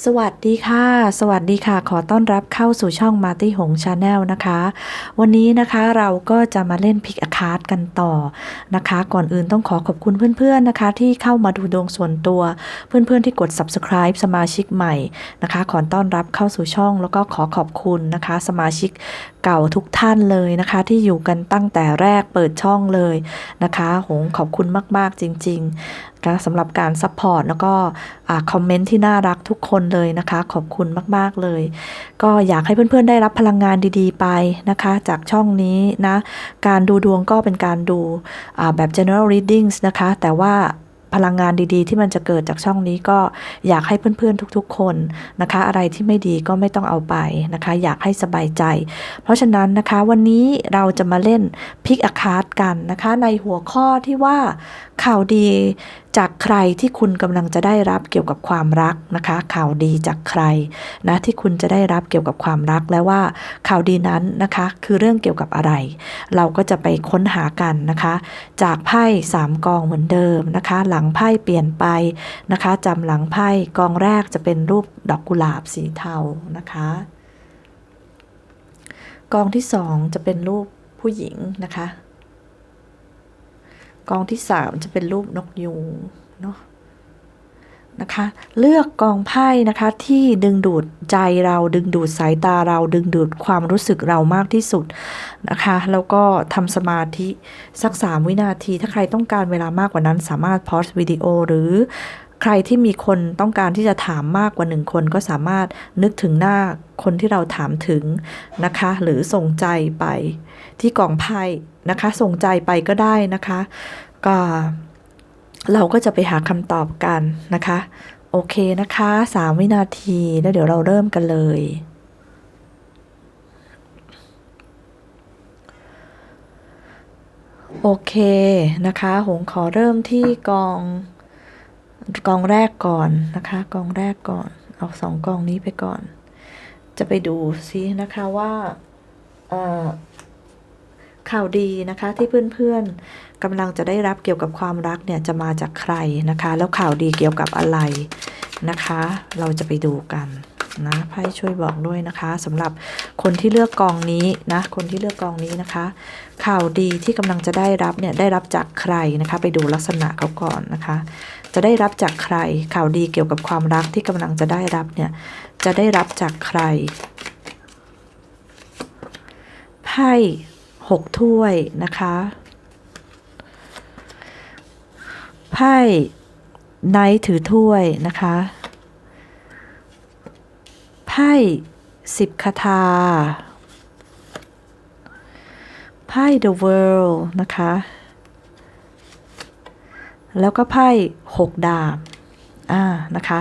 สวัสดีค่ะ สวัสดีค่ะ ขอต้อนรับเข้าสู่ช่องมาตี้หงชาแนลนะคะ วันนี้นะคะเราก็จะมาเล่นพิกอาคาร์ดกันต่อนะคะ ก่อนอื่นต้องขอขอบคุณเพื่อนๆนะคะ ที่เข้ามาดูดวงส่วนตัว เพื่อนๆที่กด subscribe สมาชิกใหม่นะคะ ขอต้อนรับเข้าสู่ช่อง แล้วก็ขอขอบคุณนะคะ สมาชิกเก่าทุกท่านเลยนะคะ ที่อยู่กันตั้งแต่แรกเปิดช่องเลยนะคะ หงขอบคุณมากๆจริง ๆ นะสำหรับการซัพพอร์ตแล้วก็คอมเมนต์ที่น่ารักทุกคนเลยนะคะ ขอบคุณมาก ๆ เลย ก็อยากให้เพื่อน ๆ ได้รับพลังงานดีๆ ไปนะคะ จากช่องนี้นะ การดูดวงก็เป็นการดูแบบ general readings นะคะ แต่ว่า พลังงานดีๆ ที่มันจะเกิดจากช่องนี้ก็อยากให้เพื่อนๆทุกๆ คนนะคะ อะไรที่ไม่ดีก็ไม่ต้องเอาไปนะคะ อยากให้สบายใจ เพราะฉะนั้นนะคะวันนี้เราจะมาเล่นพิกอาคาร์ดกันนะคะ ในหัวข้อที่ว่าข่าวดีจากใครที่คุณกำลังจะได้รับเกี่ยวกับความรักนะคะ ข่าวดีจากใครนะที่คุณจะได้รับเกี่ยวกับความรักและว่าข่าวดีนั้นนะคะ คือเรื่องเกี่ยวกับอะไร เราก็จะไปค้นหากันนะคะ จากไพ่สามกองเหมือนเดิมนะคะ หลังงไพ่เปลี่ยนไปนะคะจำหลังไพ่กองแรกจะเป็นรูปดอกกุหลาบสีเทานะคะ กองที่สองจะเป็นรูปผู้หญิงนะคะ กองที่สามจะเป็นรูปนกยูงเนาะ นะคะ เลือกกองไพ่นะคะที่ดึงดูดใจเราดึงดูดสายตาเราดึงดูดความรู้สึกเรามากที่สุดนะคะ แล้วก็ทำสมาธิสัก 3 วินาที ถ้าใครต้องการเวลามากกว่านั้น สามารถพอสวิดีโอหรือใครที่มีคนต้องการที่จะถามมากกว่าหนึ่งคนก็สามารถนึกถึงหน้าคนที่เราถามถึงนะคะ หรือส่งใจไปที่กองไพ่นะคะ ส่งใจไปก็ได้นะคะ ก็ เราก็จะไปหาคำตอบกันนะคะ โอเคนะคะสามวินาทีแล้วเดี๋ยวเราเริ่มกันเลย โอเคนะคะ หงขอเริ่มที่กอง กองแรกก่อนนะคะ กองแรกก่อน เอาสองกองนี้ไปก่อน จะไปดูซินะคะว่าเอ่อ ข่าวดีนะคะที่เพื่อนๆกำลังจะได้รับเกี่ยวกับความรักเนี่ยจะมาจากใครนะคะ แล้วข่าวดีเกี่ยวกับอะไรนะคะ เราจะไปดูกันนะไพ่ช่วยบอกด้วยนะคะสำหรับคนที่เลือกกองนี้นะ คนที่เลือกกองนี้นะคะ ข่าวดีที่กำลังจะได้รับเนี่ยได้รับจากใครนะคะ ไปดูลักษณะเขาก่อนนะคะ จะได้รับจากใคร ข่าวดีเกี่ยวกับความรักที่กำลังจะได้รับเนี่ยจะได้รับจากใครไพ่ หกถ้วยนะคะไพ่ไนท์ถือถ้วยนะคะไพ่สิบคาถาไพ่ The World นะคะ แล้วก็ไพ่หกดาบอ่านะคะ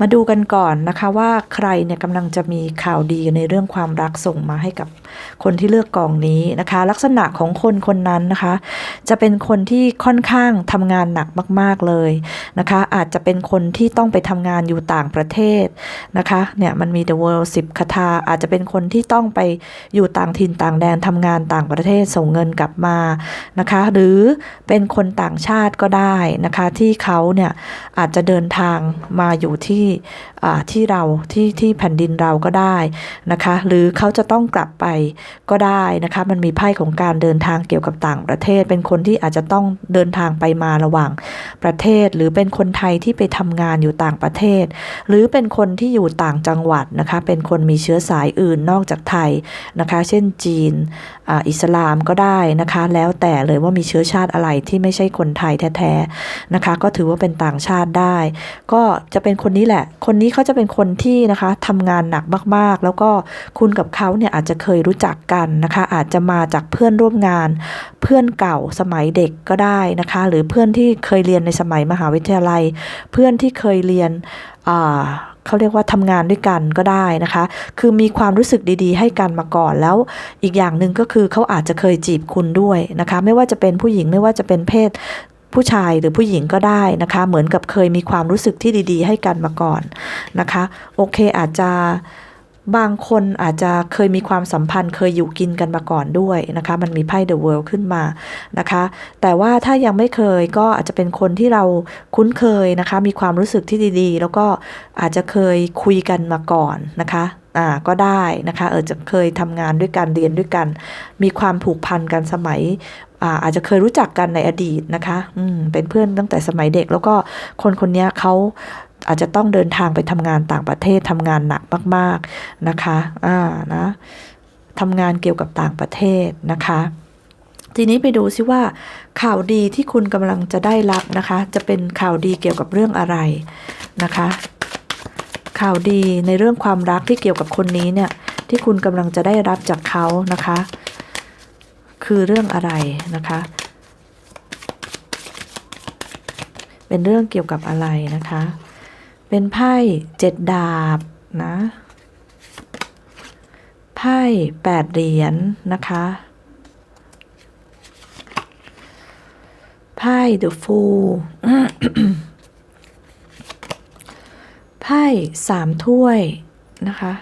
มาดูกันก่อนนะคะว่าใครเนี่ยกำลังจะมีข่าวดีในเรื่องความรักส่งมาให้กับ คนที่เลือกกองนี้นะคะ ลักษณะของคนคนนั้นนะคะ จะเป็นคนที่ค่อนข้างทำงานหนักมาก ๆเลยนะคะ อาจจะเป็นคนที่ต้องไปทำงานอยู่ต่างประเทศนะคะเนี่ยมันมี The World 10คาถาอาจจะเป็นคนที่ต้องไปอยู่ต่างถิ่นต่างแดนทำงานต่างประเทศส่งเงินกลับมานะคะ หรือเป็นคนต่างชาติก็ได้นะคะ ที่เขาเนี่ยอาจจะเดินทางมาอยู่ที่ ที่เราที่ที่แผ่นดินเราก็ได้นะคะ หรือเขาจะต้องกลับไปก็ได้นะคะ มันมีไพ่ของการเดินทางเกี่ยวกับต่างประเทศ เป็นคนที่อาจจะต้องเดินทางไปมาระหว่างประเทศ หรือเป็นคนไทยที่ไปทำงานอยู่ต่างประเทศ หรือเป็นคนที่อยู่ต่างจังหวัดนะคะ เป็นคนมีเชื้อสายอื่นนอกจากไทยนะคะ เช่นจีนออิสลามก็ได้นะคะ แล้วแต่เลยว่ามีเชื้อชาติอะไรที่ไม่ใช่คนไทยแท้ๆนะคะ ก็ถือว่าเป็นต่างชาติได้ ก็จะเป็นคนนี้แหละ คนนี้เขาจะเป็นคนที่นะคะทำงานหนักมากๆ แล้วก็คุณกับเขาเนี่ยอาจจะเคยรู้จักกันนะคะ อาจจะมาจากเพื่อนร่วมงาน เพื่อนเก่าสมัยเด็กก็ได้นะคะ หรือเพื่อนที่เคยเรียนในสมัยมหาวิทยาลัย เพื่อนที่เคยเรียนเขาเรียกว่าทำงานด้วยกันก็ได้นะคะ คือมีความรู้สึกดีๆ ให้กันมาก่อน แล้วอีกอย่างหนึ่งก็คือเขาอาจจะเคยจีบคุณด้วยนะคะ ไม่ว่าจะเป็นผู้หญิงไม่ว่าจะเป็นเพศ ผู้ชายหรือผู้หญิงก็ได้นะคะ เหมือนกับเคยมีความรู้สึกที่ดี ๆ ให้กันมาก่อนนะคะ โอเคอาจจะบางคนอาจจะเคยมีความสัมพันธ์เคยอยู่กินกันมาก่อนด้วยนะคะ มันมีไพ่ The World ขึ้นมานะคะ แต่ว่าถ้ายังไม่เคยก็อาจจะเป็นคนที่เราคุ้นเคยนะคะ มีความรู้สึกที่ดีๆ แล้วก็อาจจะเคยคุยกันมาก่อนนะคะ ก็ได้นะคะเออจะเคยทำงานด้วยกันเรียนด้วยกัน มีความผูกพันกันสมัยอาอาจจะเคยรู้จักกันในอดีตนะคะอืมเป็นเพื่อนตั้งแต่สมัยเด็ก แล้วก็คนคนนี้เขาอาจจะต้องเดินทางไปทำงานต่างประเทศทำงานหนักมาก ๆนะคะอ่านะทำงานเกี่ยวกับต่างประเทศนะคะทีนี้ไปดูซิว่า ข่าวดีที่คุณกำลังจะได้รับนะคะ จะเป็นข่าวดีเกี่ยวกับเรื่องอะไรนะคะ ข่าวดีในเรื่องความรักที่เกี่ยวกับคนนี้เนี่ยที่คุณกำลังจะได้รับจากเขานะคะ คือเรื่องอะไรนะคะ เป็นเรื่องเกี่ยวกับอะไรนะคะ เป็นไพ่เจ็ดดาบนะไพ่แปดเหรียญนะคะไพ่ The Fool ไพ่สามถ้วยนะคะ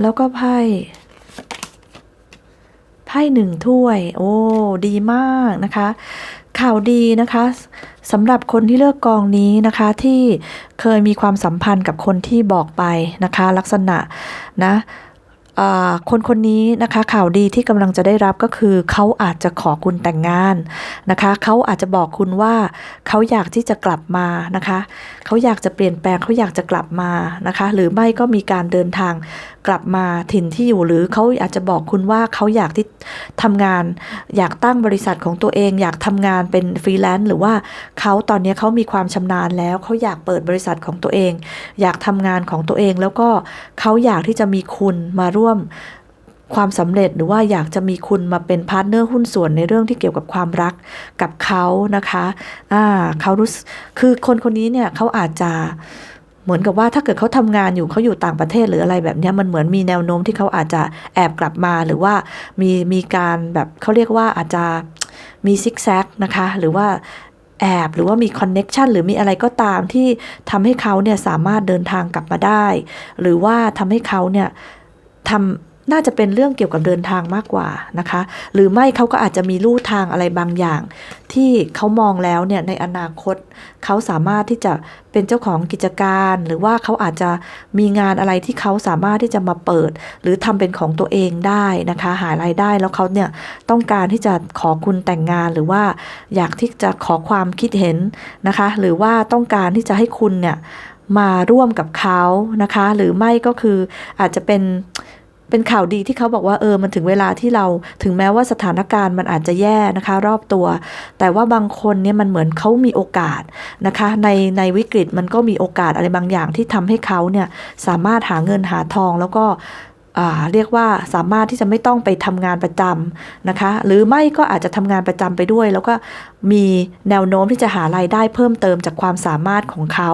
แล้วก็ไพ่ไพ่หนึ่งถ้วย โอ้ ดีมากนะคะ ข่าวดีนะคะสำหรับคนที่เลือกกองนี้นะคะที่เคยมีความสัมพันธ์กับคนที่บอกไปนะคะ ลักษณะนะ คนคนนี้นะคะข่าวดีที่กำลังจะได้รับก็คือเขาอาจจะขอคุณแต่งงานนะคะเขาอาจจะบอกคุณว่าเขาอยากที่จะกลับมานะคะเขาอยากจะเปลี่ยนแปลงเขาอยากจะกลับมานะคะหรือไม่ก็มีการเดินทางกลับมาถิ่นที่อยู่หรือเขาอาจจะบอกคุณว่าเขาอยากที่ทำงาน อยากตั้งบริษัทของตัวเอง อยากทำงานเป็นฟรีแลนซ์หรือว่าเขาตอนนี้เขามีความชำนาญแล้วเขาอยากเปิดบริษัทของตัวเอง อยากทำงานของตัวเองแล้วก็เขาอยากที่จะมีคุณมาร่วมความสำเร็จหรือว่าอยากจะมีคุณมาเป็นพาร์ทเนอร์หุ้นส่วนในเรื่องที่เกี่ยวกับความรักกับเขานะคะอ่าเขารู้คือคนคนนี้เนี่ยเขาอาจจะเหมือนกับว่าถ้าเกิดเขาทำงานอยู่เขาอยู่ต่างประเทศหรืออะไรแบบนี้มันเหมือนมีแนวโน้มที่เขาอาจจะแอบกลับมาหรือว่ามีมีการแบบเขาเรียกว่าอาจจะมีซิกแซกนะคะหรือว่าแอบหรือว่ามีคอนเน็ชันหรือมีอะไรก็ตามที่ทำให้เขาเนี่ยสามารถเดินทางกลับมาได้ หรือว่าทำให้เขาเนี่ย ทำน่าจะเป็นเรื่องเกี่ยวกับเดินทางมากกว่านะคะ หรือไม่เขาก็อาจจะมีลู่ทางอะไรบางอย่าง ที่เขามองแล้วเนี่ยในอนาคตเขาสามารถที่จะเป็นเจ้าของกิจการ หรือว่าเขาอาจจะมีงานอะไรที่เขาสามารถที่จะมาเปิด หรือทำเป็นของตัวเองได้นะคะ หารายได้แล้วเขาเนี่ยต้องการที่จะขอคุณแต่งงาน หรือว่าอยากที่จะขอความคิดเห็นนะคะ หรือว่าต้องการที่จะให้คุณเนี่ย มาร่วมกับเขานะคะ หรือไม่ก็คืออาจจะเป็นเป็นข่าวดีที่เขาบอกว่าเออมันถึงเวลาที่เราถึงแม้ว่าสถานการณ์มันอาจจะแย่นะคะ รอบตัว แต่ว่าบางคนเนี่ยมันเหมือนเขามีโอกาสนะคะ ในในวิกฤตมันก็มีโอกาสอะไรบางอย่างที่ทำให้เขาเนี่ยสามารถหาเงินหาทองแล้วก็ เรียกว่าสามารถที่จะไม่ต้องไปทำงานประจำนะคะ หรือไม่ก็อาจจะทำงานประจำไปด้วย แล้วก็มีแนวโน้มที่จะหารายได้เพิ่มเติมจากความสามารถของเขา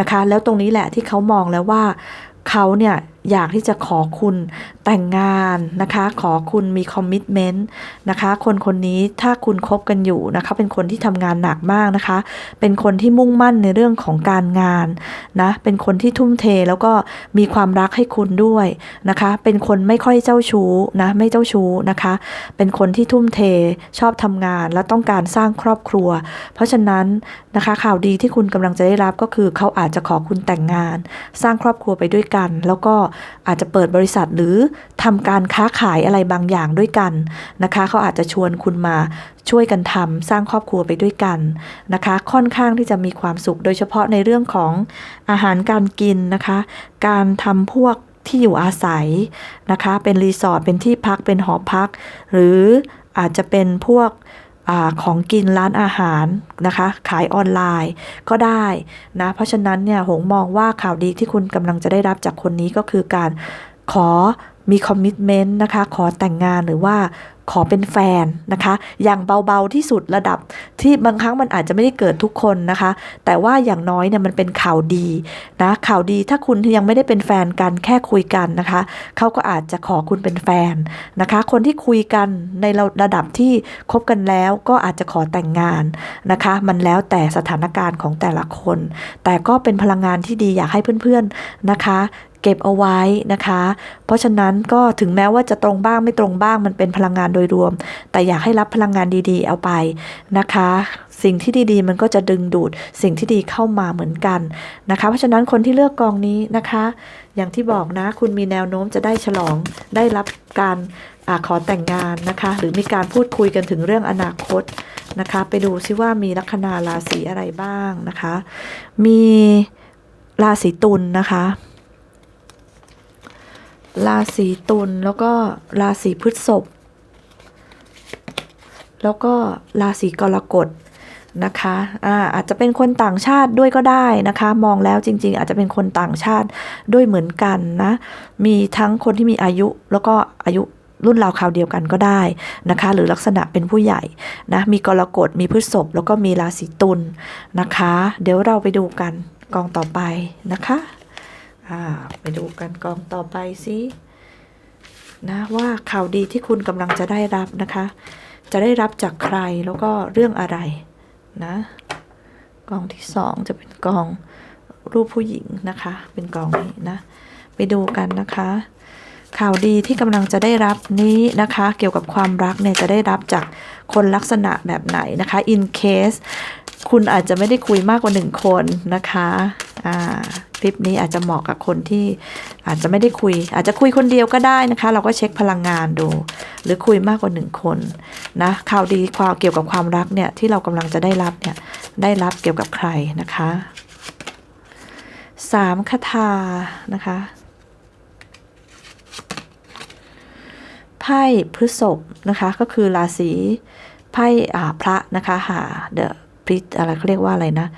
นะคะ แล้วตรงนี้แหละที่เขามองแล้วว่าเขาเนี่ย อยากที่จะขอคุณแต่งงานนะคะ ขอคุณมีคอมมิชเมนต์นะคะ คนคนนี้ถ้าคุณคบกันอยู่นะคะ เป็นคนที่ทำงานหนักมากนะคะ เป็นคนที่มุ่งมั่นในเรื่องของการงานนะ เป็นคนที่ทุ่มเทแล้วก็มีความรักให้คุณด้วยนะคะ เป็นคนไม่ค่อยเจ้าชู้นะ ไม่เจ้าชู้นะคะ เป็นคนที่ทุ่มเทชอบทำงานและต้องการสร้างครอบครัว เพราะฉะนั้นนะคะข่าวดีที่คุณกำลังจะได้รับก็คือเขาอาจจะขอคุณแต่งงาน สร้างครอบครัวไปด้วยกัน แล้วก็อาจจะเปิดบริษัทหรือทำการค้าขายอะไรบางอย่างด้วยกันนะคะ เขาอาจจะชวนคุณมาช่วยกันทำสร้างครอบครัวไปด้วยกันนะคะ ค่อนข้างที่จะมีความสุข โดยเฉพาะในเรื่องของอาหารการกินนะคะ การทำพวกที่อยู่อาศัยนะคะ เป็นรีสอร์ทเป็นที่พักเป็นหอพัก หรืออาจจะเป็นพวก อของกินร้านอาหารนะคะ ขายออนไลน์ก็ได้นะเพราะฉะนั้นเนี่ยหงมองว่าข่าวดีที่คุณกำลังจะได้รับจากคนนี้ก็คือการขอมีคอมมิชเมนต์นะคะ ขอแต่งงานหรือว่า ขอเป็นแฟนนะคะ อย่างเบาๆที่สุดระดับที่บางครั้งมันอาจจะไม่ได้เกิดทุกคนนะคะ แต่ว่าอย่างน้อยเนี่ยมันเป็นข่าวดีนะข่าวดีถ้าคุณยังไม่ได้เป็นแฟนกันแค่คุยกันนะคะเขาก็อาจจะขอคุณเป็นแฟนนะคะ คนที่คุยกันในระดับที่คบกันแล้วก็อาจจะขอแต่งงานนะคะ มันแล้วแต่สถานการณ์ของแต่ละคน แต่ก็เป็นพลังงานที่ดีอยากให้เพื่อนๆนะคะ เก็บเอาไว้นะคะ เพราะฉะนั้นก็ถึงแม้ว่าจะตรงบ้างไม่ตรงบ้างมันเป็นพลังงานโดยรวม แต่อยากให้รับพลังงานดีๆ เอาไปนะคะ สิ่งที่ดีๆ มันก็จะดึงดูดสิ่งที่ดีเข้ามาเหมือนกันนะคะ เพราะฉะนั้นคนที่เลือกกองนี้นะคะ อย่างที่บอกนะ คุณมีแนวโน้มจะได้ฉลองได้รับการอขอแต่งงานนะคะ หรือมีการพูดคุยกันถึงเรื่องอนาคตนะคะ ไปดูซิว่ามีลัคนาราศีอะไรบ้างนะคะ มีราศีตุลนะคะ ราศีตุลแล้วก็ราศีพฤษภแล้วก็ราศีกรกฎนะคะอ่าอาจจะเป็นคนต่างชาติด้วยก็ได้นะคะ มองแล้วจริง ๆ อาจจะเป็นคนต่างชาติด้วยเหมือนกันนะ มีทั้งคนที่มีอายุแล้วก็อายุรุ่นราวคราวเดียวกันก็ได้นะคะ หรือลักษณะเป็นผู้ใหญ่นะ มีกรกฎ มีพฤษภแล้วก็มีราศีตุลนะคะ เดี๋ยวเราไปดูกันกองต่อไปนะคะ อ่าไปดูกันกองต่อไปสินะว่าข่าวดีที่คุณกำลังจะได้รับนะคะ จะได้รับจากใครแล้วก็เรื่องอะไรนะกองที่สองจะเป็นกองรูปผู้หญิงนะคะ เป็นกองนี้นะไปดูกันนะคะ ข่าวดีที่กำลังจะได้รับนี้นะคะ เกี่ยวกับความรักเนี่ยจะได้รับจากคนลักษณะแบบไหนนะคะ in case คุณอาจจะไม่ได้คุยมากกว่าหนึ่งคนนะคะ คลิปนี้อาจจะเหมาะกับคนที่อาจจะไม่ได้คุย อาจจะคุยคนเดียวก็ได้นะคะ เราก็เช็คพลังงานดู หรือคุยมากกว่าหนึ่งคนนะข่าวดีความเกี่ยวกับความรักเนี่ยที่เรากำลังจะได้รับเนี่ยได้รับเกี่ยวกับใครนะคะสามคาถานะคะไพ่พฤษภนะคะก็คือราศีไพ่พระนะคะหาเดอะพริอะไรเขาเรียกว่าอะไรนะ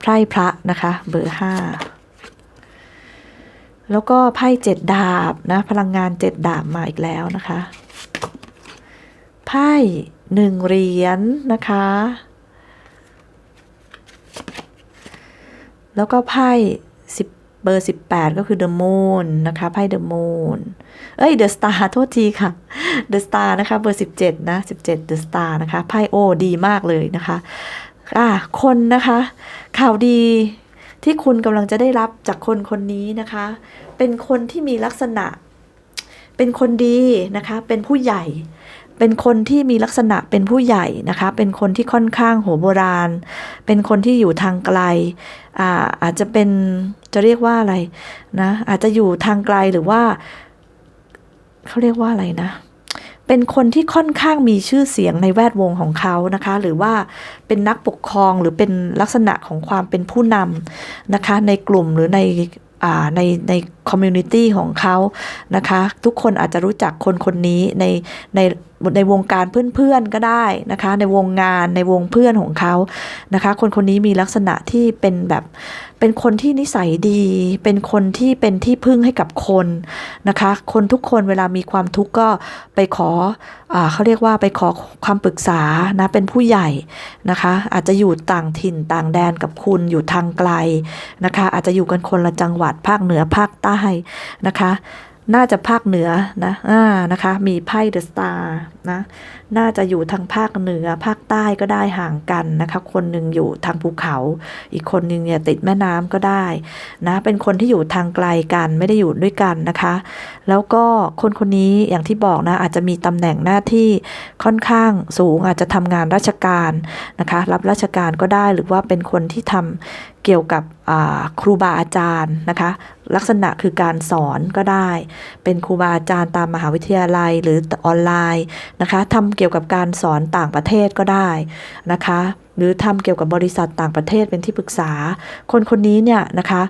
ไพ่พระนะคะเบอร์ห้าแล้วก็ไพ่เจ็ดดาบนะพลังงานเจ็ดดาบมาอีกแล้วนะคะไพ่หนึ่งเหรียญนนะคะ แล้วก็ไพ่สิบเบอร์สิบแปดก็คือเดอะมูนนะคะไพ่เดอะมูนเอ้ยเดอะสตาร์โทษทีค่ะเดอะสตาร์นะคะเบอร์สิบเจ็ดนะสิบเจ็ดเดอะสตาร์นะคะไพ่โอดีมากเลยนะคะ อ่าคนนะคะ ข่าวดีที่คุณกำลังจะได้รับจากคนคนนี้นะคะ เป็นคนที่มีลักษณะ เป็นคนดีนะคะ เป็นผู้ใหญ่ เป็นคนที่มีลักษณะเป็นผู้ใหญ่นะคะ เป็นคนที่ค่อนข้างโหโบราณ เป็นคนที่อยู่ทางไกลอ่าอาจจะเป็นจะเรียกว่าอะไรนะ อาจจะอยู่ทางไกลหรือว่าเขาเรียกว่าอะไรนะ เป็นคนที่ค่อนข้างมีชื่อเสียงในแวดวงของเขานะคะ หรือว่าเป็นนักปกครองหรือเป็นลักษณะของความเป็นผู้นำนะคะ ในกลุ่มหรือในอในในคอมมูนิตี้ของเขานะคะ ทุกคนอาจจะรู้จักคนคนนี้ในในในวงการเพื่อนๆก็ได้นะคะ ในวงงานในวงเพื่อนของเขานะคะ คนคนนี้มีลักษณะที่เป็นแบบเป็นคนที่นิสัยดี เป็นคนที่เป็นที่พึ่งให้กับคนนะคะ คนทุกคนเวลามีความทุกข์ก็ไปขออเขาเรียกว่าไปขอความปรึกษานะเป็นผู้ใหญ่นะคะ อาจจะอยู่ต่างถิ่นต่างแดนกับคุณอยู่ทางไกลนะคะ อาจจะอยู่กันคนละจังหวัดภาคเหนือภาคใต้นะคะ น่าจะภาคเหนือนะอ่านะคะ มีไพ่เดอะสตาร์ นะน่าจะอยู่ทางภาคเหนือภาคใต้ก็ได้ห่างกันนะคะ คนหนึ่งอยู่ทางภูเขา อีกคนหนึ่งเนี่ยติดแม่น้ำก็ได้นะเป็นคนที่อยู่ทางไกลกันไม่ได้อยู่ด้วยกันนะคะ แล้วก็คนคนนี้อย่างที่บอกนะอาจจะมีตำแหน่งหน้าที่ค่อนข้างสูงอาจจะทำงานราชการนะคะ รับราชการก็ได้หรือว่าเป็นคนที่ทำเกี่ยวกับครูบาอาจารย์นะคะ ลักษณะคือการสอนก็ได้ เป็นครูบาอาจารย์ตามมหาวิทยาลัยหรือออนไลน์นะคะทำเกี่ยวกับการสอนต่างประเทศก็ได้นะคะหรือทำเกี่ยวกับบริษัทต่างประเทศเป็นที่ปรึกษา คนคนนี้เนี่ยนะคะ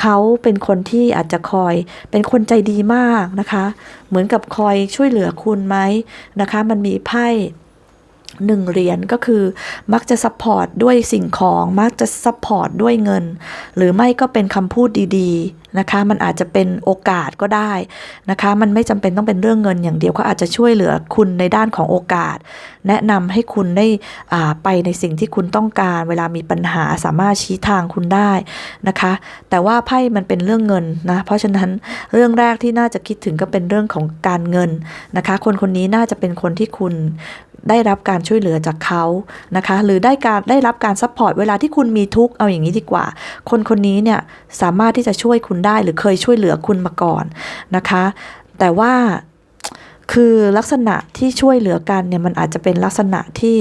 เขาเป็นคนที่อาจจะคอยเป็นคนใจดีมากนะคะ เหมือนกับคอยช่วยเหลือคุณไหมนะคะ มันมีไพ่หนึ่งเหรียญก็คือมักจะซัพพอร์ตด้วยสิ่งของ มักจะซัพพอร์ตด้วยเงิน หรือไม่ก็เป็นคำพูดดีๆ นะคะ มันอาจจะเป็นโอกาสก็ได้นะคะ มันไม่จำเป็นต้องเป็นเรื่องเงินอย่างเดียวเขาอาจจะช่วยเหลือคุณในด้านของโอกาส แนะนำให้คุณได้ไปในสิ่งที่คุณต้องการ เวลามีปัญหาสามารถชี้ทางคุณได้นะคะ แต่ว่าไพ่มันเป็นเรื่องเงินนะ เพราะฉะนั้นเรื่องแรกที่น่าจะคิดถึงก็เป็นเรื่องของการเงินนะคะ คนคนนี้น่าจะเป็นคนที่คุณได้รับการช่วยเหลือจากเขานะคะ หรือได้การได้รับการซัพพอร์ตเวลาที่คุณมีทุกข์เอาอย่างนี้ดีกว่า คนคนนี้เนี่ยสามารถที่จะช่วยคุณได้ หรือเคยช่วยเหลือคุณมาก่อนนะคะ แต่ว่าคือลักษณะที่ช่วยเหลือกันเนี่ยมันอาจจะเป็นลักษณะที่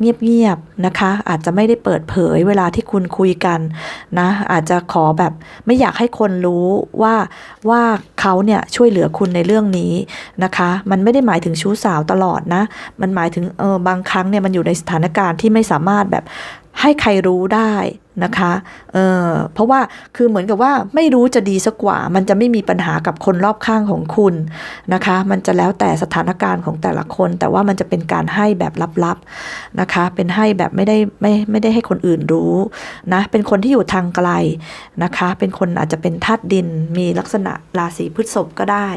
เงียบๆนะคะ อาจจะไม่ได้เปิดเผยเวลาที่คุณคุยกันนะอาจจะขอแบบไม่อยากให้คนรู้ว่าว่าเขาเนี่ยช่วยเหลือคุณในเรื่องนี้นะคะ มันไม่ได้หมายถึงชู้สาวตลอดนะ มันหมายถึงเออบางครั้งเนี่ยมันอยู่ในสถานการณ์ที่ไม่สามารถแบบ ให้ใครรู้ได้นะคะเออเพราะว่าคือเหมือนกับว่าไม่รู้จะดีสักกว่า มันจะไม่มีปัญหากับคนรอบข้างของคุณนะคะ มันจะแล้วแต่สถานการณ์ของแต่ละคน แต่ว่ามันจะเป็นการให้แบบลับๆนะคะ เป็นให้แบบไม่ได้ไม่ไม่ได้ให้คนอื่นรู้นะเป็นคนที่อยู่ทางไกลนะคะ เป็นคนอาจจะเป็นธาตุดินมีลักษณะราศีพฤษภก็ได้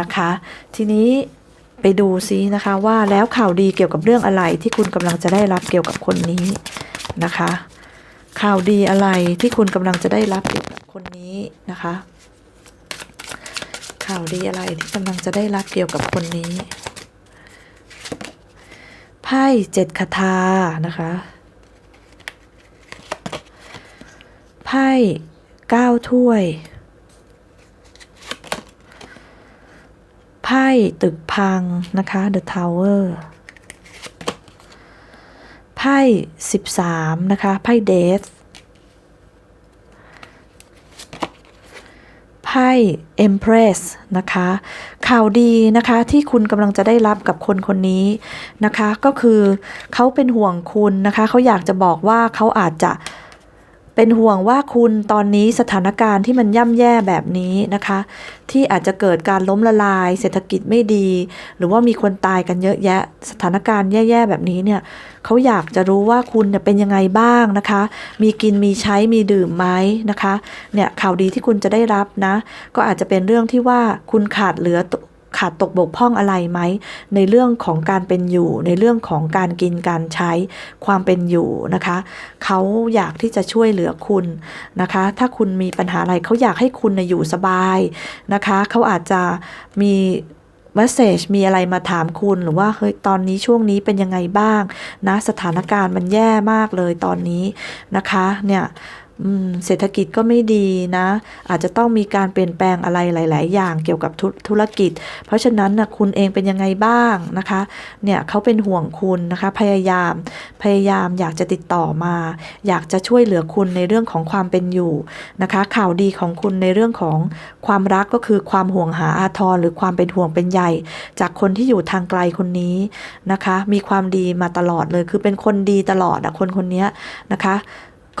นะคะ ทีนี้ ไปดูซินะคะว่าแล้วข่าวดีเกี่ยวกับเรื่องอะไรที่คุณกำลังจะได้รับเกี่ยวกับคนนี้นะคะ ข่าวดีอะไรที่คุณกำลังจะได้รับเกี่ยวกับคนนี้นะคะ ข่าวดีอะไรที่กำลังจะได้รับเกี่ยวกับคนนี้ไพ่เจ็ดคาถานะคะไพ่เก้าถ้วย ไพ่ตึกพังนะคะ The Tower ไพ่ 13 นะคะ ไพ่เดธไพ่ Empress นะคะ ข่าวดีนะคะที่คุณกำลังจะได้รับกับคนคนนี้นะคะ ก็คือเขาเป็นห่วงคุณนะคะ เขาอยากจะบอกว่าเขาอาจจะ เป็นห่วงว่าคุณตอนนี้สถานการณ์ที่มันย่ำแย่แบบนี้นะคะ ที่อาจจะเกิดการล้มละลาย เศรษฐกิจไม่ดี หรือว่ามีคนตายกันเยอะแยะ สถานการณ์แย่ ๆ แบบนี้เนี่ยเขาอยากจะรู้ว่าคุณเนี่ยเป็นยังไงบ้างนะคะ มีกินมีใช้มีดื่มไหมนะคะเนี่ยข่าวดีที่คุณจะได้รับนะ ก็อาจจะเป็นเรื่องที่ว่าคุณขาดเหลือ ขาดตกบกพร่องอะไรไหม ในเรื่องของการเป็นอยู่ ในเรื่องของการกินการใช้ความเป็นอยู่นะคะ เขาอยากที่จะช่วยเหลือคุณนะคะ ถ้าคุณมีปัญหาอะไรเขาอยากให้คุณนะอยู่สบายนะคะ เขาอาจจะมีเมสเซจมีอะไรมาถามคุณหรือว่าเฮ้ยตอนนี้ช่วงนี้เป็นยังไงบ้างนะสถานการณ์มันแย่มากเลยตอนนี้นะคะเนี่ย เศรษฐกิจก็ไม่ดีนะ อาจจะต้องมีการเปลี่ยนแปลงอะไรหลาย ๆ อย่างเกี่ยวกับธุธรกิจ เพราะฉะนั้นนะคุณเองเป็นยังไงบ้างนะคะ เนี่ยเขาเป็นห่วงคุณนะคะ พยายามพยายามอยากจะติดต่อมา อยากจะช่วยเหลือคุณในเรื่องของความเป็นอยู่นะคะ ข่าวดีของคุณในเรื่องของความรักก็คือความห่วงหาอาทรหรือความเป็นห่วงเป็นใยจากคนที่อยู่ทางไกลคนนี้นะคะ มีความดีมาตลอดเลย คือเป็นคนดีตลอดอะคนคนนี้นะคะ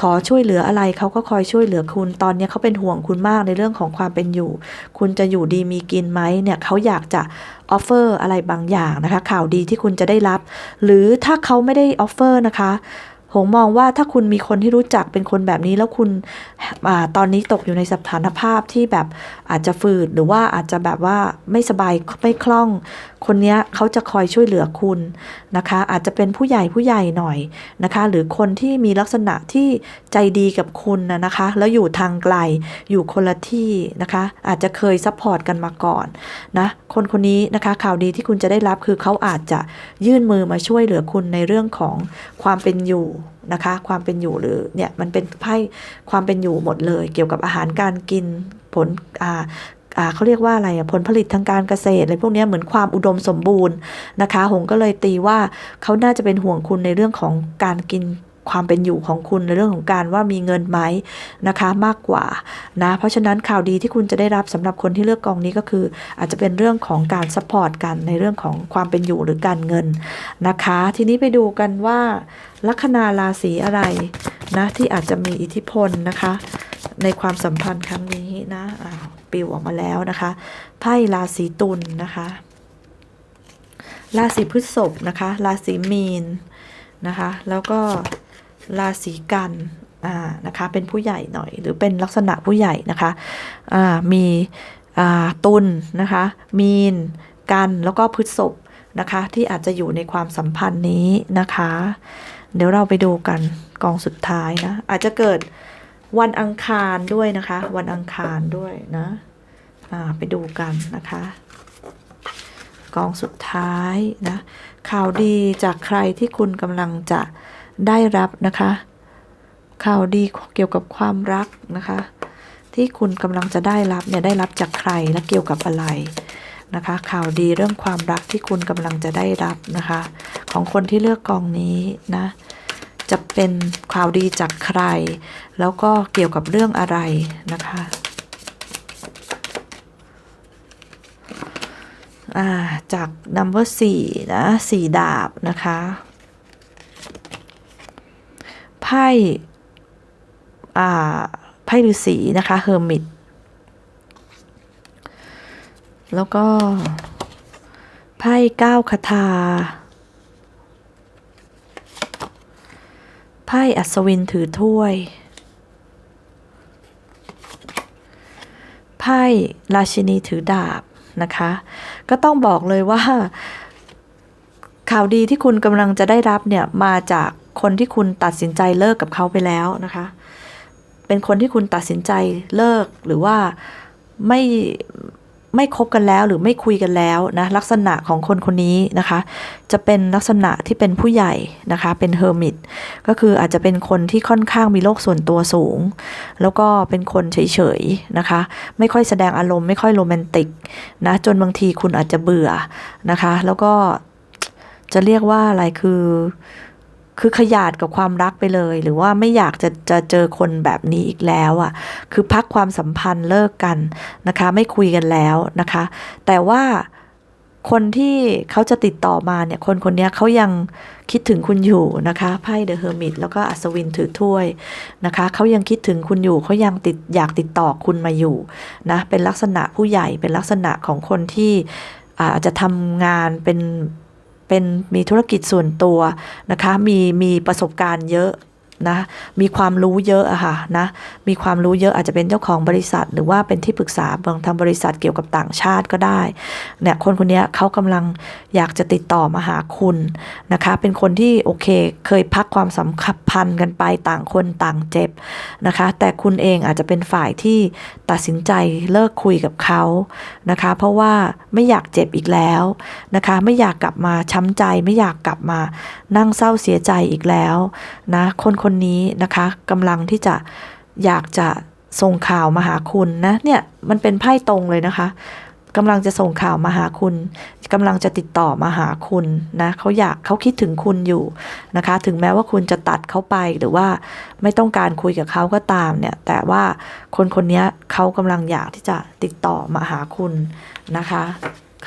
ขอช่วยเหลืออะไรเขาก็คอยช่วยเหลือคุณ ตอนนี้เขาเป็นห่วงคุณมากในเรื่องของความเป็นอยู่ คุณจะอยู่ดีมีกินไหมเนี่ยเขาอยากจะออฟเฟอร์อะไรบางอย่างนะคะ ข่าวดีที่คุณจะได้รับ หรือถ้าเขาไม่ได้ออฟเฟอร์นะคะหงมองว่าถ้าคุณมีคนที่รู้จักเป็นคนแบบนี้แล้วคุณอตอนนี้ตกอยู่ในสถานภาพที่แบบอาจจะฝืดหรือว่าอาจจะแบบว่าไม่สบายไม่คล่อง คนเนี้ยเขาจะคอยช่วยเหลือคุณนะคะ อาจจะเป็นผู้ใหญ่ผู้ใหญ่หน่อยนะคะ หรือคนที่มีลักษณะที่ใจดีกับคุณนะคะ แล้วอยู่ทางไกลอยู่คนละที่นะคะ อาจจะเคยซัพพอร์ตกันมาก่อนนะคนคนนี้นะคะข่าวดีที่คุณจะได้รับคือเขาอาจจะยื่นมือมาช่วยเหลือคุณในเรื่องของความเป็นอยู่นะคะ ความเป็นอยู่หรือเนี่ยมันเป็นไพ่ความเป็นอยู่หมดเลย เกี่ยวกับอาหารการกินผล เขาเรียกว่าอะไรผลผลิตทางการเกษตรอะไรพวกนี้เหมือนความอุดมสมบูรณ์นะคะ หงก็เลยตีว่าเขาน่าจะเป็นห่วงคุณในเรื่องของการกินความเป็นอยู่ของคุณในเรื่องของการว่ามีเงินไหมนะคะมากกว่านะเพราะฉะนั้นข่าวดีที่คุณจะได้รับสำหรับคนที่เลือกกองนี้ก็คือ อาจจะเป็นเรื่องของการซัพพอร์ตกันในเรื่องของความเป็นอยู่หรือการเงินนะคะ ทีนี้ไปดูกันว่า ลัคนาราศีอะไรนะที่อาจจะมีอิทธิพลนะคะ ในความสัมพันธ์ครั้งนี้นะอ้าว ปิวออกมาแล้วนะคะไพ่ราศีตุลนะคะราศีพฤษภนะคะราศีมีนนะคะแล้วก็ราศีกันอ่านะคะเป็นผู้ใหญ่หน่อยหรือเป็นลักษณะผู้ใหญ่นะคะอ่ามีอ่าตุลนะคะมีนกันแล้วก็พฤษภนะคะที่อาจจะอยู่ในความสัมพันธ์นี้นะคะ เดี๋ยวเราไปดูกันกองสุดท้ายนะอาจจะเกิด วันอังคารด้วยนะคะ วันอังคารด้วยนะอ่าไปดูกันนะคะกองสุดท้ายนะข่าวดีจากใครที่คุณกำลังจะได้รับนะคะ ข่าวดีเกี่ยวกับความรักนะคะ ที่คุณกำลังจะได้รับเนี่ยได้รับจากใครและเกี่ยวกับอะไรนะคะ ข่าวดีเรื่องความรักที่คุณกำลังจะได้รับนะคะ ของคนที่เลือกกองนี้นะ จะเป็นข่าวดีจากใคร แล้วก็เกี่ยวกับเรื่องอะไรนะคะอ่าจาก number 4 นะสี่ดาบนะคะ ไพ่อ่าไพ่ฤาษีนะคะเฮอร์มิตแล้วก็ไพ่เก้าคาถา ไพ่อัศวินถือถ้วย ไพ่ราชินีถือดาบนะคะ ก็ต้องบอกเลยว่า ข่าวดีที่คุณกำลังจะได้รับเนี่ยมาจากคนที่คุณตัดสินใจเลิกกับเขาไปแล้วนะคะ เป็นคนที่คุณตัดสินใจเลิกหรือว่าไม่ ไม่คบกันแล้วหรือไม่คุยกันแล้วนะลักษณะของคนคนนี้นะคะ จะเป็นลักษณะที่เป็นผู้ใหญ่นะคะเป็นเฮอร์มิตก็คืออาจจะเป็นคนที่ค่อนข้างมีโลกส่วนตัวสูง แล้วก็เป็นคนเฉยๆนะคะ ไม่ค่อยแสดงอารมณ์ไม่ค่อยโรแมนติกนะจนบางทีคุณอาจจะเบื่อนะคะ แล้วก็จะเรียกว่าอะไรคือ คือขยาดกับความรักไปเลย หรือว่าไม่อยากจะจะเจอคนแบบนี้อีกแล้วอะ่ะ คือพักความสัมพันธ์เลิกกันนะคะ ไม่คุยกันแล้วนะคะ แต่ว่าคนที่เขาจะติดต่อมาเนี่ย คนคนนี้เขายังคิดถึงคุณอยู่นะคะไพ่เดอะเฮอร์มิตแล้วก็อัศวินถือถ้วยนะคะเขายังคิดถึงคุณอยู่เขายังติดอยากติดต่อคุณมาอยู่นะเป็นลักษณะผู้ใหญ่เป็นลักษณะของคนที่อาจจะทำงานเป็น เป็นมีธุรกิจส่วนตัวนะคะมีมีประสบการณ์เยอะ นะมีความรู้เยอะอะค่ะนะมีความรู้เยอะอาจจะเป็นเจ้าของบริษัท หรือว่าเป็นที่ปรึกษาบางทำบริษัทเกี่ยวกับต่างชาติก็ได้เนี่ยคนคนนี้เขากำลังอยากจะติดต่อมาหาคุณนะคะเป็นคนที่โอเคเคยพักความสัมพันธ์กันไปต่างคนต่างเจ็บนะคะแต่คุณเองอาจจะเป็นฝ่ายที่ตัดสินใจเลิกคุยกับเขานะคะเพราะว่าไม่อยากเจ็บอีกแล้วนะคะไม่อยากกลับมาช้ำใจ ไม่อยากกลับมานั่งเศร้าเสียใจอีกแล้วนะคนคนนี้นะคะกำลังที่จะอยากจะส่งข่าวมาหาคุณนะเนี่ยมันเป็นไพ่ตรงเลยนะคะกำลังจะส่งข่าวมาหาคุณกำลังจะติดต่อมาหาคุณนะเขาอยากเขาคิดถึงคุณอยู่นะคะ ถึงแม้ว่าคุณจะตัดเขาไปหรือว่าไม่ต้องการคุยกับเขาก็ตามเนี่ย แต่ว่าคนคนนี้เขากำลังอยากที่จะติดต่อมาหาคุณนะคะ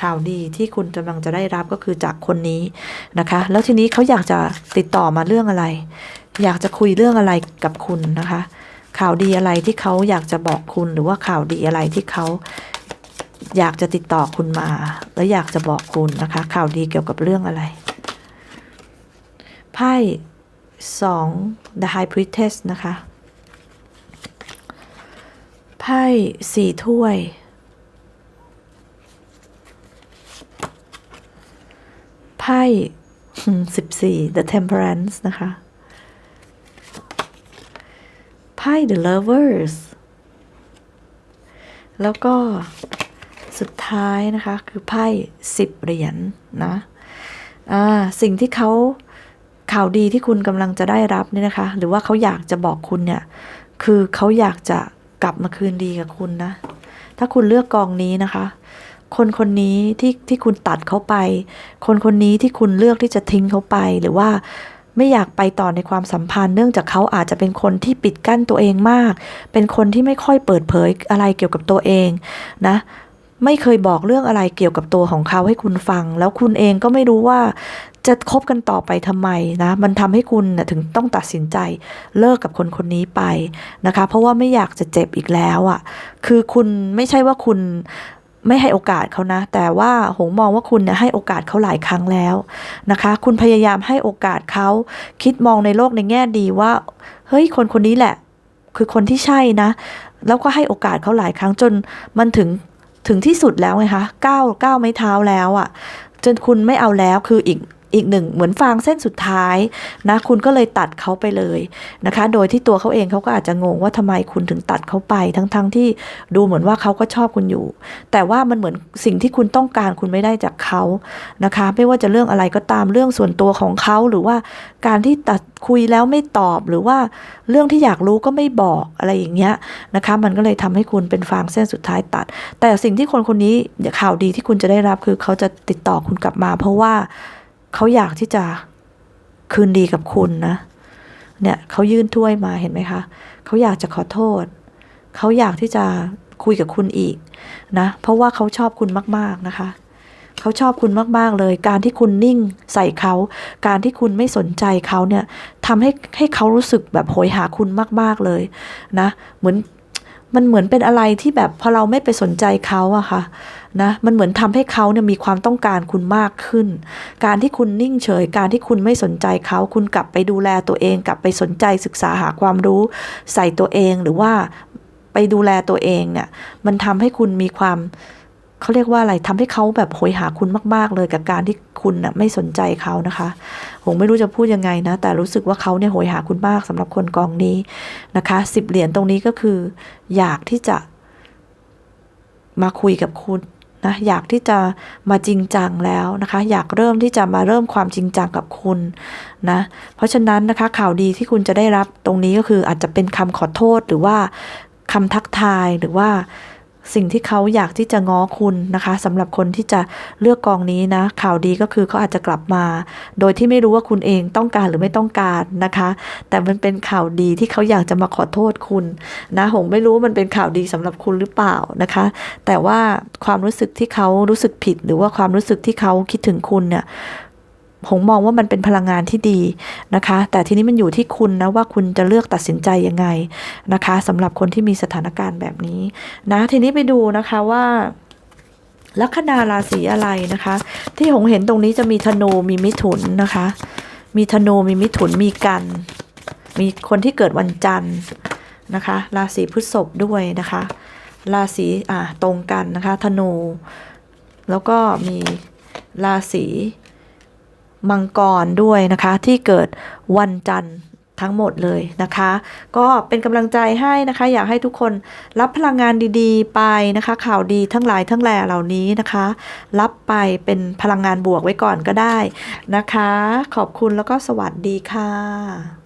ข่าวดีที่คุณกำลังจะได้รับก็คือจากคนนี้นะคะ แล้วทีนี้เขาอยากจะติดต่อมาเรื่องอะไร อยากจะคุยเรื่องอะไรกับคุณนะคะ ข่าวดีอะไรที่เขาอยากจะบอกคุณหรือว่าข่าวดีอะไรที่เขาอยากจะติดต่อคุณมา และอยากจะบอกคุณนะคะ ข่าวดีเกี่ยวกับเรื่องอะไรไพ่สอง The High Priestess นะคะไพ่สี่ถ้วยไพ่สิบสี่ The Temperance นะคะ ไพ่ The Lovers แล้วก็สุดท้ายนะคะ คือไพ่สิบเหรียญนนะอ่าสิ่งที่เขาข่าวดีที่คุณกำลังจะได้รับนี่นะคะ หรือว่าเขาอยากจะบอกคุณเนี่ย คือเขาอยากจะกลับมาคืนดีกับคุณนะ ถ้าคุณเลือกกองนี้นะคะ คนคนนี้ที่ที่คุณตัดเขาไป คนคนนี้ที่คุณเลือกที่จะทิ้งเขาไปหรือว่า ไม่อยากไปต่อในความสัมพันธ์เนื่องจากเขาอาจจะเป็นคนที่ปิดกั้นตัวเองมาก เป็นคนที่ไม่ค่อยเปิดเผยอะไรเกี่ยวกับตัวเองนะไม่เคยบอกเรื่องอะไรเกี่ยวกับตัวของเขาให้คุณฟัง แล้วคุณเองก็ไม่รู้ว่าจะคบกันต่อไปทำไมนะ มันทำให้คุณนะถึงต้องตัดสินใจเลิกกับคนคนนี้ไปนะคะ เพราะว่าไม่อยากจะเจ็บอีกแล้วอะ่ะ คือคุณไม่ใช่ว่าคุณ ไม่ให้โอกาสเขานะ แต่ว่าหงมองว่าคุณเนี่ยให้โอกาสเขาหลายครั้งแล้วนะคะ คุณพยายามให้โอกาสเขาคิดมองในโลกในแง่ดีว่า เฮ้ยคนคนนี้แหละ คือคนที่ใช่นะ แล้วก็ให้โอกาสเขาหลายครั้งจนมันถึงถึงที่สุดแล้วไงคะก้าวก้าวไม้เท้าแล้วอะ่ะ จนคุณไม่เอาแล้วคืออีก อีกหนึ่งเหมือนฟางเส้นสุดท้ายนะคุณก็เลยตัดเขาไปเลยนะคะ โดยที่ตัวเขาเองเขาก็อาจจะงงว่าทำไมคุณถึงตัดเขาไปทั้งๆทที่ดูเหมือนว่าเขาก็ชอบคุณอยู่ แต่ว่ามันเหมือนสิ่งที่คุณต้องการคุณไม่ได้จากเขานะคะ ไม่ว่าจะเรื่องอะไรก็ตามเรื่องส่วนตัวของเขาหรือว่าการที่ตัดคุยแล้วไม่ตอบหรือว่าเรื่องที่อยากรู้ก็ไม่บอกอะไรอย่างเงี้ยนะคะ มันก็เลยทำให้คุณเป็นฟางเส้นสุดท้ายตัด แต่สิ่งที่คนคนนี้ข่าวดีที่คุณจะได้รับคือเขาจะติดต่อคุณกลับมา เพราะว่า เขาอยากที่จะคืนดีกับคุณนะ เนี่ยเขายื่นถ้วยมาเห็นไหมคะ เขาอยากจะขอโทษ เขาอยากที่จะคุยกับคุณอีกนะ เพราะว่าเขาชอบคุณมาก ๆ นะคะ เขาชอบคุณมาก ๆ เลย การที่คุณนิ่งใส่เขา การที่คุณไม่สนใจเขาเนี่ยทำให้ให้เขารู้สึกแบบโหยหาคุณมาก ๆ เลยนะ เหมือน มันเหมือนเป็นอะไรที่แบบพอเราไม่ไปสนใจเขาอะค่ะนะมันเหมือนทำให้เขาเนี่ยมีความต้องการคุณมากขึ้น การที่คุณนิ่งเฉย การที่คุณไม่สนใจเขา คุณกลับไปดูแลตัวเอง กลับไปสนใจศึกษาหาความรู้ใส่ตัวเองหรือว่าไปดูแลตัวเองเนี่ย มันทำให้คุณมีความ เขาเรียกว่าอะไรทำให้เขาแบบโหยหาคุณมาก ๆ เลยกับการที่คุณน่ะไม่สนใจเขานะคะผมไม่รู้จะพูดยังไงนะ แต่รู้สึกว่าเขาเนี่ยโหยหาคุณมากสำหรับคนกองนี้นะคะสิบเหรียญตรงนี้ก็คือ อยากที่จะมาคุยกับคุณนะอยากที่จะมาจริงจังแล้วนะคะ อยากเริ่มที่จะมาเริ่มความจริงจังกับคุณนะเพราะฉะนั้นนะคะข่าวดีที่คุณจะได้รับตรงนี้ก็คืออาจจะเป็นคำขอโทษหรือว่าคำทักทายหรือว่า สิ่งที่เขาอยากที่จะง้อคุณนะคะสำหรับคนที่จะเลือกกองนี้นะ ข่าวดีก็คือเขาอาจจะกลับมา โดยที่ไม่รู้ว่าคุณเองต้องการหรือไม่ต้องการนะคะ แต่มันเป็นข่าวดีที่เขาอยากจะมาขอโทษคุณนะหงไม่รู้ว่ามันเป็นข่าวดีสำหรับคุณหรือเปล่านะคะ แต่ว่าความรู้สึกที่เขารู้สึกผิด หรือว่าความรู้สึกที่เขาคิดถึงคุณเนี่ย หงมองว่ามันเป็นพลังงานที่ดีนะคะ แต่ทีนี้มันอยู่ที่คุณนะว่าคุณจะเลือกตัดสินใจยังไงนะคะสำหรับคนที่มีสถานการณ์แบบนี้นะทีนี้ไปดูนะคะว่าลัคนาราศีอะไรนะคะ ที่หงเห็นตรงนี้จะมีธนูมีมิถุนนะคะ มีธนูมีมิถุนมีกัน มีคนที่เกิดวันจันทร์นะคะ ราศีพฤษภด้วยนะคะ ราศีอ่าตรงกันนะคะ ธนู แล้วก็มีราศี มังกรด้วยนะคะ ที่เกิดวันจันทร์ทั้งหมดเลยนะคะ ก็เป็นกำลังใจให้นะคะ อยากให้ทุกคนรับพลังงานดีๆ ไปนะคะ ข่าวดีทั้งหลายทั้งแหล่เหล่านี้นะคะ รับไปเป็นพลังงานบวกไว้ก่อนก็ได้นะคะ ขอบคุณแล้วก็สวัสดีค่ะ